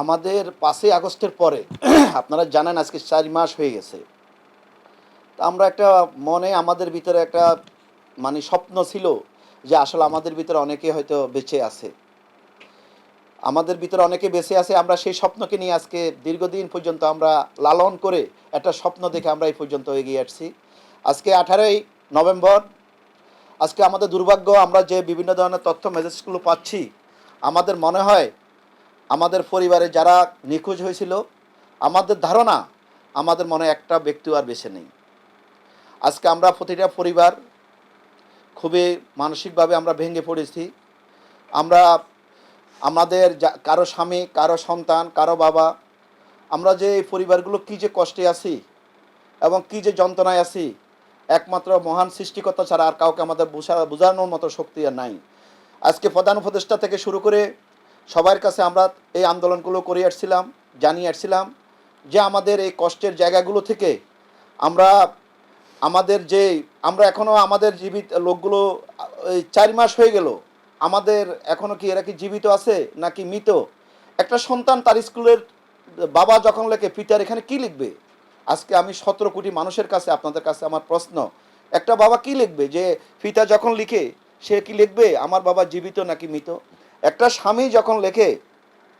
আমাদের পাঁচই আগস্টের পরে, আপনারা জানেন আজকে চার মাস হয়ে গেছে। তা আমরা একটা মনে আমাদের ভিতরে একটা মানে স্বপ্ন ছিল যে আসলে আমাদের ভিতরে অনেকে হয়তো বেঁচে আছে। আমাদের ভিতরে অনেকে বেঁচে আছে, আমরা সেই স্বপ্নকে নিয়ে আজকে দীর্ঘদিন পর্যন্ত আমরা লালন করে একটা স্বপ্ন দেখে আমরা এই পর্যন্ত এগিয়ে আসছি। আজকে আঠারোই নভেম্বর, আজকে আমাদের দুর্ভাগ্য, আমরা যে বিভিন্ন ধরনের তথ্য মেসেজগুলো পাচ্ছি, আমাদের মনে হয় আমাদের পরিবারে যারা নিখোঁজ হয়েছিল, আমাদের ধারণা আমাদের মনে একটা ব্যক্তিও আর বেছে নেই। আজকে আমরা প্রতিটা পরিবার খুবই মানসিকভাবে আমরা ভেঙে পড়েছি। আমরা, আমাদের কারও স্বামী, কারও সন্তান, কারও বাবা, আমরা যে এই পরিবারগুলো কী যে কষ্টে আছি এবং কী যে যন্ত্রণায় আছি, একমাত্র মহান সৃষ্টিকর্তা ছাড়া আর কাউকে আমাদের বোঝা, বোঝানোর মতো শক্তি আর নাই। আজকে প্রধান উপদেষ্টা থেকে শুরু করে সবার কাছে আমরা এই আন্দোলনগুলো করে আসছিলাম, জানিয়ে আসছিলাম যে আমাদের এই কষ্টের জায়গাগুলো থেকে আমরা, আমাদের যে, আমরা এখনও আমাদের জীবিত লোকগুলো চার মাস হয়ে গেল, আমাদের এখনও কি এরা কি জীবিত আছে নাকি মৃত? একটা সন্তান তার স্কুলের বাবা যখন লেখে পিতার এখানে কি লিখবে? আজকে আমি সতেরো কোটি মানুষের কাছে আপনাদের কাছে আমার প্রশ্ন, একটা বাবা কি লিখবে? যে, পিতা যখন লিখে, সে কি লিখবে? আমার বাবা জীবিত নাকি মৃত? একটা স্বামী যখন লেখে,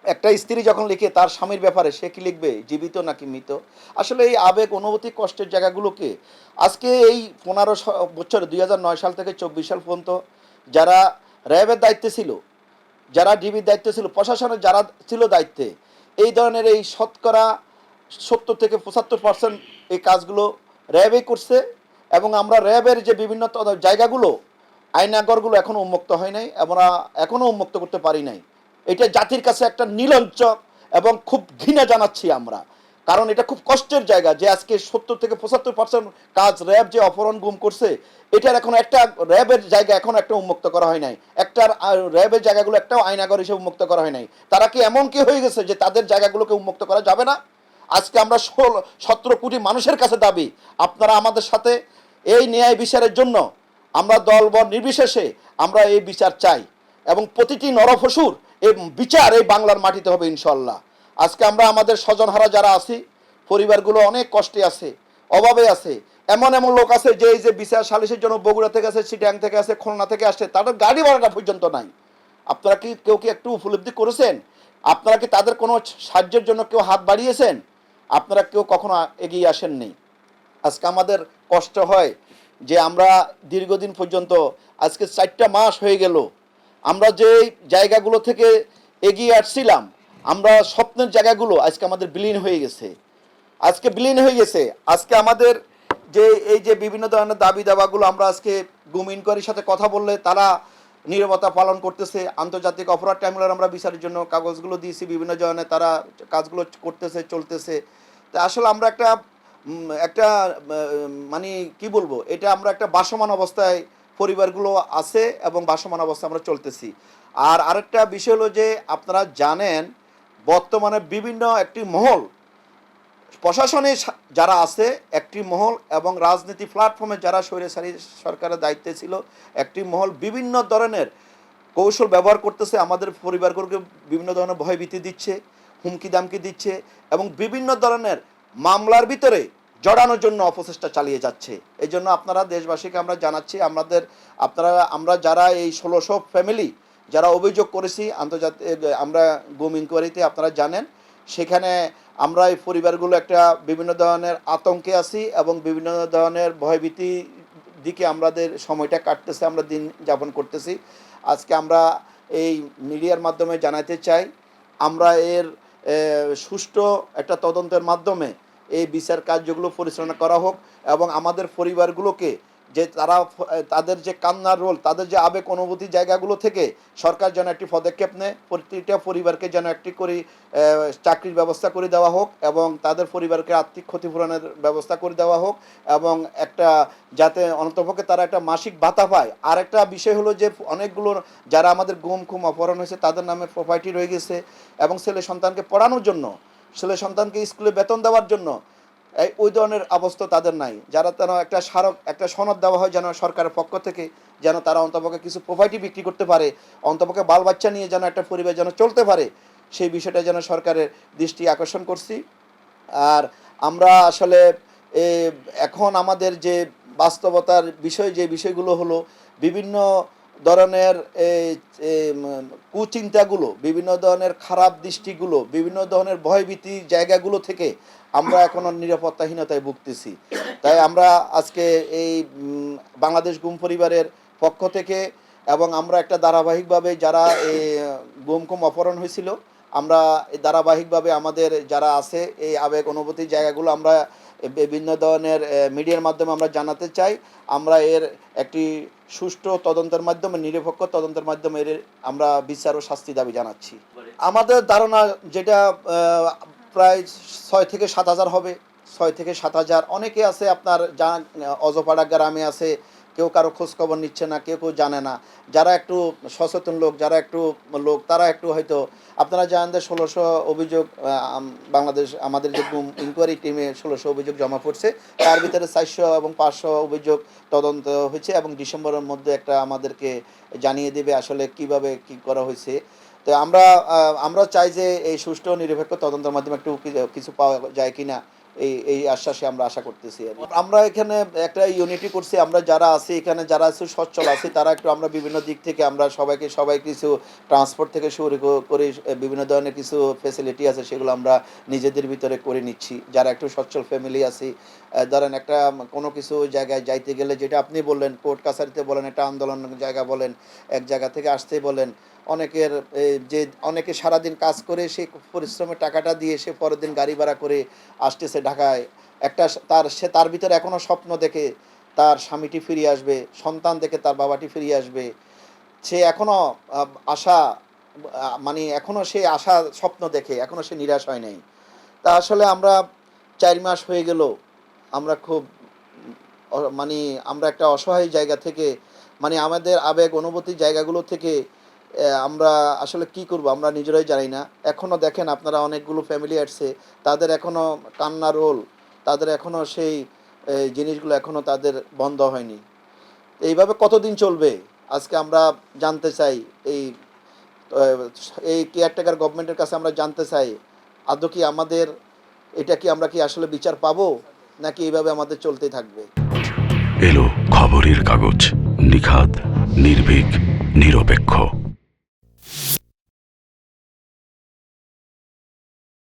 একটা স্ত্রী যখন লিখে, তার স্বামীর ব্যাপারে সে কি লিখবে? জীবিত নাকি মৃত? আসলে এই আবেগ, অনুভূতি, কষ্টের জায়গাগুলোকে আজকে এই পনেরো বছর দুই হাজার নয় সাল থেকে চব্বিশ সাল পর্যন্ত যারা র্যাবের দায়িত্বে ছিল, যারা ডিবির দায়িত্বে ছিল, প্রশাসনের যারা ছিল দায়িত্বে, এই ধরনের এই শতকরা সত্তর থেকে পঁচাত্তর পার্সেন্ট এই কাজগুলো র্যাবেই করছে এবং আমরা র্যাবের যে বিভিন্ন জায়গাগুলো আইনাগরগুলো এখনও উন্মুক্ত হয় নাই, আমরা এখনও উন্মুক্ত করতে পারি নাই। এটা জাতির কাছে একটা নীলঞ্চক এবং খুব ঘৃণা জানাচ্ছি আমরা। কারণ এটা খুব কষ্টের জায়গা যে আজকে সত্তর থেকে পঁচাত্তর পার্সেন্ট কাজ র্যাব যে অপহরণ গুম করছে, এটার এখন একটা র্যাবের জায়গা এখন একটা উন্মুক্ত করা হয় নাই। একটার আর র্যাবের জায়গাগুলো একটাও আইনাগর হিসেবে উন্মুক্ত করা হয় নাই। তারা কি এমন কি হয়ে গেছে যে তাদের জায়গাগুলোকে উন্মুক্ত করা যাবে না? আজকে আমরা ষোলো, সতেরো কোটি মানুষের কাছে দাবি, আপনারা আমাদের সাথে এই ন্যায় বিচারের জন্য আমরা দলবল নির্বিশেষে আমরা এই বিচার চাই এবং প্রতিটি নরফসুর এই বিচার এই বাংলার মাটিতে হবে ইনশাল্লাহ আজকে আমরা আমাদের স্বজনহারা যারা আছি, পরিবারগুলো অনেক কষ্টে আছে, অভাবে আছে। এমন এমন লোক আছে যে এই যে বিচার সালিশের জন্য বগুড়া থেকে আসে চিটাং থেকে আসে, খুলনা থেকে আসে, তাদের গাড়ি ভাড়াটা পর্যন্ত নাই। আপনারা কি কেউ কি একটু উপলব্ধি করেছেন? আপনারা কি তাদের কোনো সাহায্যের জন্য কেউ হাত বাড়িয়েছেন? আপনারা কেউ কখনো এগিয়ে আসেননি? আজকে আমাদের কষ্ট হয় যে আমরা দীর্ঘদিন পর্যন্ত, আজকে চারটা মাস হয়ে গেল, আমরা যে জায়গাগুলো থেকে এগিয়ে আসছিলাম, আমরা স্বপ্নের জায়গাগুলো আজকে আমাদের বিলীন হয়ে গেছে। আজকে বিলীন হয়ে গেছে। আজকে আমাদের যে, এই যে বিভিন্ন ধরনের দাবি দাবাগুলো আমরা আজকে গুম ইনকোয়ারির সাথে কথা বললে তারা নীরবতা পালন করতেছে। আন্তর্জাতিক অপরাধ ট্রাইব্যুনাল আমরা বিচারের জন্য কাগজগুলো দিয়েছি, বিভিন্ন ধরনের তারা কাজগুলো করতেছে, চলতেছে। তা আসলে আমরা একটা একটা মানে কি বলব, এটা আমরা একটা বাসমান অবস্থায় পরিবারগুলো আছে এবং বাসমান অবস্থায় আমরা চলতেছি। আর আরেকটা বিষয় হলো যে, আপনারা জানেন, বর্তমানে বিভিন্ন একটি মহল, প্রশাসনে যারা আছে, একটি মহল এবং রাজনীতি প্ল্যাটফর্মে যারা স্বৈরাচারী সরকারের দায়িত্বে ছিল, একটি মহল বিভিন্ন ধরনের কৌশল ব্যবহার করতেছে, আমাদের পরিবারগুলোকে বিভিন্ন ধরনের ভয়ভীতি দিচ্ছে হুমকি দামকি দিচ্ছে এবং বিভিন্ন ধরনের মামলার ভিতরে জড়ানোর জন্য অপচেষ্টা চালিয়ে যাচ্ছে। এই জন্য আপনারা দেশবাসীকে আমরা জানাচ্ছি, আমাদের, আপনারা, আমরা যারা এই ষোলোশো ফ্যামিলি যারা অভিযোগ করেছি, আন্তর্জাতিক আমরা গুম ইনকোয়ারিতে আপনারা জানেন, সেখানে আমরা এই পরিবারগুলো একটা বিভিন্ন ধরনের আতঙ্কে আছি এবং বিভিন্ন ধরনের ভয়ভীতি দিকে আমাদের সময়টা কাটতেছে, আমরা দিন যাপন করতেছি। আজকে আমরা এই মিডিয়ার মাধ্যমে জানাতে চাই, আমরা এর সুষ্ঠু একটা তদন্তের মাধ্যমে এই বিচার কার্যগুলো পরিচালনা করা হোক এবং আমাদের পরিবারগুলোকে যে তারা তাদের যে কান্নার রোল, তাদের যে আবেগ অনুভূতি জায়গাগুলো থেকে সরকার যেন একটি পদক্ষেপ নেয়, প্রতিটা পরিবারকে যেন একটি করে চাকরির ব্যবস্থা করে দেওয়া হোক এবং তাদের পরিবারকে আর্থিক ক্ষতিপূরণের ব্যবস্থা করে দেওয়া হোক এবং একটা যাতে অন্তপক্ষে তারা একটা মাসিক ভাতা পায়। আর একটা বিষয় হলো যে অনেকগুলো যারা আমাদের গুম খুম অপহরণ হয়েছে তাদের নামে প্রপার্টি রয়ে গেছে এবং ছেলে সন্তানকে পড়ানোর জন্য ছেলে সন্তানকে স্কুলে বেতন দেওয়ার জন্য, এই ওই ধরনের অবস্থা তাদের নাই। যারা যেন একটা স্মারক, একটা সনদ দেওয়া হয় যেন সরকারের পক্ষ থেকে, যেন তারা অন্তপক্ষে কিছু প্রপার্টি বিক্রি করতে পারে, অন্তপক্ষে বাল বাচ্চা নিয়ে যেন একটা পরিবার যেন চলতে পারে, সেই বিষয়টা যেন সরকারের দৃষ্টি আকর্ষণ করছি। আর আমরা আসলে এখন আমাদের যে বাস্তবতার বিষয়, যে বিষয়গুলো হলো, বিভিন্ন ধরনের এই, কুচিন্তাগুলো বিভিন্ন ধরনের খারাপ দৃষ্টিগুলো বিভিন্ন ধরনের ভয়ভীতি জায়গাগুলো থেকে আমরা এখনও নিরাপত্তাহীনতায় ভুগতেছি। তাই আমরা আজকে এই বাংলাদেশ গুম পরিবারের পক্ষ থেকে এবং আমরা একটা ধারাবাহিকভাবে যারা এই গুম কুম অপহরণ হয়েছিল আমরা ধারাবাহিকভাবে আমাদের যারা আছে এই আবেগ অনুভূতির জায়গাগুলো আমরা বিভিন্ন ধরনের মিডিয়ার মাধ্যমে আমরা জানাতে চাই। আমরা এর একটি সুষ্ঠু তদন্তের মাধ্যমে, নিরপেক্ষ তদন্তের মাধ্যমে এর আমরা বিচার ও শাস্তি দাবি জানাচ্ছি। আমাদের ধারণা যেটা প্রায় ছয় থেকে সাত হাজার হবে। ছয় থেকে সাত হাজার। অনেকে আছে আপনার যা অজপাড়া গ্রামে আছে কেউ কারও খোঁজখবর নিচ্ছে না, কেউ কেউ জানে না। যারা একটু সচেতন লোক, যারা একটু লোক, তারা একটু হয়তো, আপনারা জানেন যে ষোলোশো অভিযোগ বাংলাদেশ, আমাদের যে ইনকোয়ারি টিমে ষোলোশো অভিযোগ জমা পড়ছে, তার ভিতরে চারশো এবং পাঁচশো অভিযোগ তদন্ত হয়েছে এবং ডিসেম্বরের মধ্যে একটা আমাদেরকে জানিয়ে দেবে আসলে কীভাবে কি করা হয়েছে। তো আমরা আমরা চাই যে এই সুষ্ঠু নিরপেক্ষ তদন্তের মাধ্যমে একটু কিছু পাওয়া যায় কিনা। এই এই আশ্বাসে আমরা আশা করতেছি আমরা এখানে একটা ইউনিটি করছি, আমরা যারা আছি, এখানে যারা আছে, সচ্ছল আছি, তারা একটু আমরা বিভিন্ন দিক থেকে আমরা সবাইকে, সবাই কিছু ট্রান্সপোর্ট থেকে শুরু করে, বিভিন্ন ধরনের কিছু ফেসিলিটি আছে, সেগুলো আমরা নিজেদের ভিতরে করে নিচ্ছি। যারা একটু সচ্ছল ফ্যামিলি আছি ধরেন একটা কোনো কিছু জায়গায় যাইতে গেলে, যেটা আপনি বললেন, কোর্ট কাছারিতে বলেন, একটা আন্দোলন জায়গা বলেন, এক জায়গা থেকে আসতে বলেন অনেকের যে অনেকে সারাদিন কাজ করে সেই পরিশ্রমের টাকাটা দিয়ে সে পরের দিন গাড়ি ভাড়া করে আসতেছে ঢাকায়। একটা তার, সে তার ভিতরে এখনও স্বপ্ন দেখে তার স্বামীটি ফিরিয়ে আসবে, সন্তান দেখে তার বাবাটি ফিরিয়ে আসবে। সে এখনও আশা মানে এখনও সে আশা, স্বপ্ন দেখে এখনও সে নিরাশ হয় নাই। তা আসলে আমরা চার মাস হয়ে গেল, আমরা খুব মানে আমরা একটা অসহায় জায়গা থেকে মানে আমাদের আবেগ, অনুভূতির জায়গাগুলো থেকে আমরা আসলে কি করব? আমরা নিজেরাই জানি না। এখনও দেখেন আপনারা অনেকগুলো ফ্যামিলি আসছে, তাদের এখনও কান্না রোল, তাদের এখনও সেই জিনিসগুলো এখনও তাদের বন্ধ হয়নি। এইভাবে কতদিন চলবে? আজকে আমরা জানতে চাই, এই এই কেয়ারটেকার গভর্নমেন্টের কাছে আমরা জানতে চাই, আদৌ কি আমাদের, এটা কি আমরা কি আসলে বিচার পাবো, নাকি এইভাবে আমাদের চলতেই থাকবে? এলো খবরের কাগজ, নিখাদ, নির্ভীক, নিরপেক্ষ।